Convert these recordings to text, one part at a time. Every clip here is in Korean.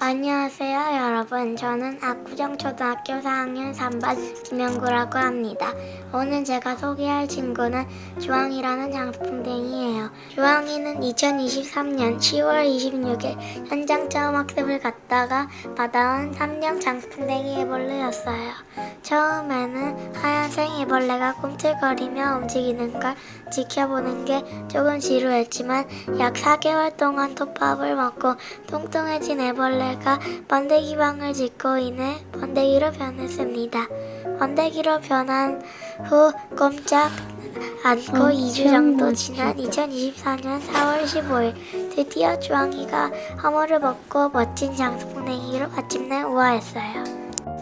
안녕하세요, 여러분. 저는 압구정 초등학교 4학년 3반 김영구라고 합니다. 오늘 제가 소개할 친구는 주황이라는 장수풍뎅이에요. 주황이는 2023년 10월 26일 현장 처음 학습을 갔다가 받아온 3년 장수풍뎅이 애벌레였어요. 처음에는 애벌레가 꿈틀거리며 움직이는 걸 지켜보는 게 조금 지루했지만 약 4개월 동안 톱밥을 먹고 통통해진 애벌레가 번데기 방을 짓고 인해 번데기로 변했습니다. 번데기로 변한 후 꼼짝 않고 2주 정도 지난 2024년 4월 15일 드디어 주황이가 허물을 벗고 멋진 장수풍뎅이로 마침내 우아했어요.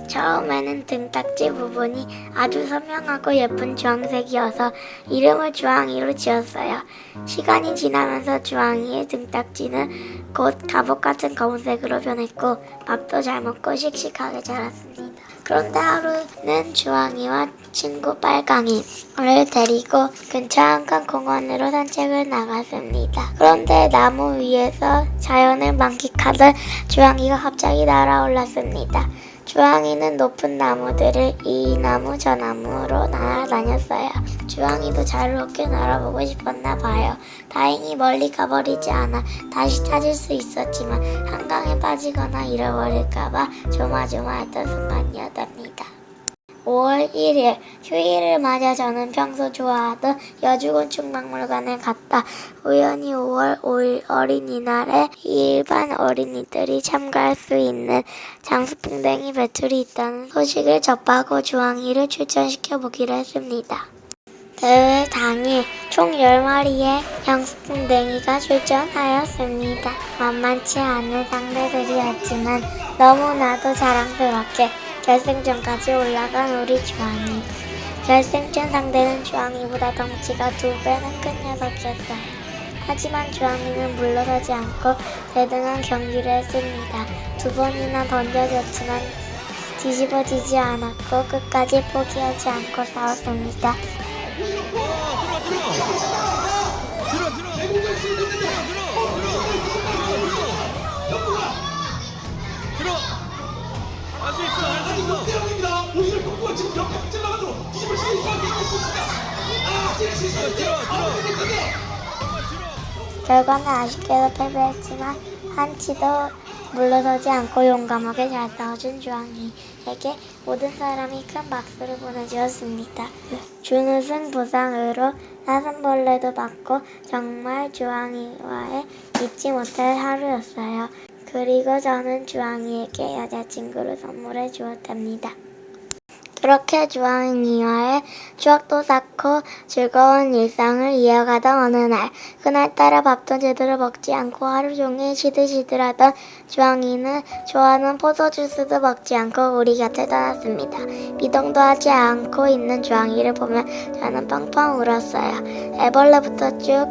처음에는 등딱지 부분이 아주 선명하고 예쁜 주황색이어서 이름을 주황이로 지었어요. 시간이 지나면서 주황이의 등딱지는 곧 갑옷 같은 검은색으로 변했고 밥도 잘 먹고 씩씩하게 자랐습니다. 그런데 하루는 주황이와 친구 빨강이를 데리고 근처 한강 공원으로 산책을 나갔습니다. 그런데 나무 위에서 자연을 만끽하던 주황이가 갑자기 날아올랐습니다. 주황이는 높은 나무들을 이 나무 저 나무로 날아다녔어요. 주황이도 자유롭게 날아보고 싶었나 봐요. 다행히 멀리 가버리지 않아 다시 찾을 수 있었지만 한강에 빠지거나 잃어버릴까봐 조마조마했던 순간이었답니다. 5월 1일 휴일을 맞아 저는 평소 좋아하던 여주곤충박물관에 갔다 우연히 5월 5일 어린이날에 일반 어린이들이 참가할 수 있는 장수풍뎅이 배틀이 있다는 소식을 접하고 주황이를 출전시켜 보기로 했습니다. 대회 당일 총 10마리의 장수풍뎅이가 출전하였습니다. 만만치 않은 상대들이었지만 너무나도 자랑스럽게 결승전까지 올라간 우리 주황이. 결승전 상대는 주황이보다 덩치가 두 배는 큰 녀석이었어요. 하지만 주황이는 물러서지 않고 대등한 경기를 했습니다. 두 번이나 던져졌지만 뒤집어지지 않았고 끝까지 포기하지 않고 싸웠습니다. 결과는 아쉽게도 패배했지만 한치도 물러서지 않고 용감하게 잘 싸워준 주황이에게 모든 사람이 큰 박수를 보내주었습니다. 준우승 보상으로 나선벌레도 받고 정말 주황이와의 잊지 못할 하루였어요. 그리고 저는 주황이에게 여자친구를 선물해 주었답니다. 그렇게 주황이와의 추억도 쌓고 즐거운 일상을 이어가던 어느 날 그날따라 밥도 제대로 먹지 않고 하루 종일 시들시들하던 주황이는 좋아하는 포도 주스도 먹지 않고 우리 곁을 떠났습니다. 미동도 하지 않고 있는 주황이를 보며 저는 펑펑 울었어요. 애벌레부터 쭉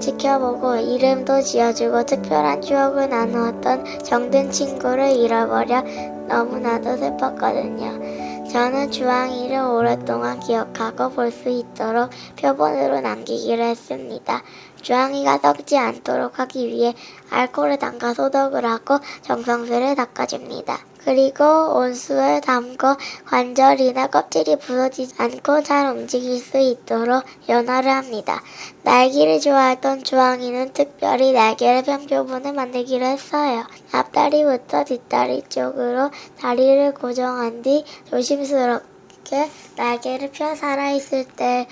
지켜보고 이름도 지어주고 특별한 추억을 나누었던 정든 친구를 잃어버려 너무나도 슬펐거든요. 저는 주황이를 오랫동안 기억하고 볼 수 있도록 표본으로 남기기로 했습니다. 주황이가 썩지 않도록 하기 위해 알코올에 담가 소독을 하고 정성스레 닦아줍니다. 그리고 온수를 담고 관절이나 껍질이 부서지지 않고 잘 움직일 수 있도록 연화를 합니다. 날개를 좋아했던 주황이는 특별히 날개를 편 표본을 만들기로 했어요. 앞다리부터 뒷다리 쪽으로 다리를 고정한 뒤 조심스럽게 날개를 펴 살아있을 때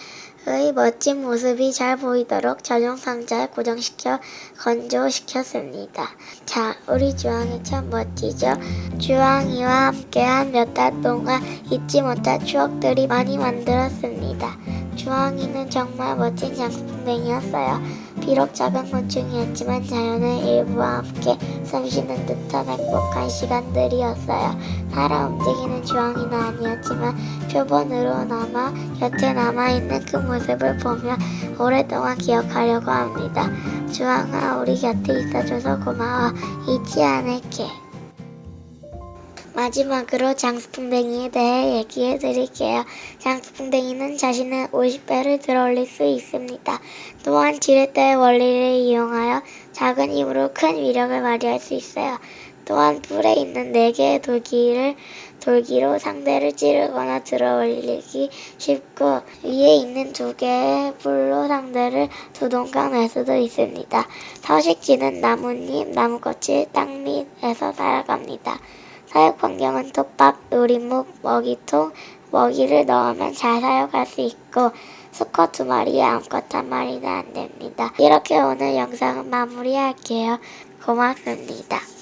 의 멋진 모습이 잘 보이도록 전용 상자에 고정시켜 건조시켰습니다. 자, 우리 주황이 참 멋지죠? 주황이와 함께한 몇 달 동안 잊지 못할 추억들이 많이 만들었습니다. 주황이는 정말 멋진 장수풍뎅이였어요. 비록 작은 곤충이었지만 자연의 일부와 함께 숨쉬는 듯한 행복한 시간들이었어요. 살아 움직이는 주황이는 아니었지만 표본으로 남아 곁에 남아있는 그 모습을 보며 오랫동안 기억하려고 합니다. 주황아 우리 곁에 있어줘서 고마워. 잊지 않을게. 마지막으로 장수풍뎅이에 대해 얘기해 드릴게요. 장수풍뎅이는 자신의 50배를 들어올릴 수 있습니다. 또한 지렛대의 원리를 이용하여 작은 힘으로 큰 위력을 발휘할 수 있어요. 또한 불에 있는 네 개의 돌기를 돌기로 상대를 찌르거나 들어 올리기 쉽고 위에 있는 두 개의 불로 상대를 두동강 낼 수도 있습니다. 서식지는 나뭇잎, 나무꽃이 땅 밑에서 살아갑니다. 사육 환경은 톱밥, 놀이목, 먹이통, 먹이를 넣으면 잘 사육할 수 있고 수컷 두 마리에 암컷 한 마리는 안 됩니다. 이렇게 오늘 영상은 마무리할게요. 고맙습니다.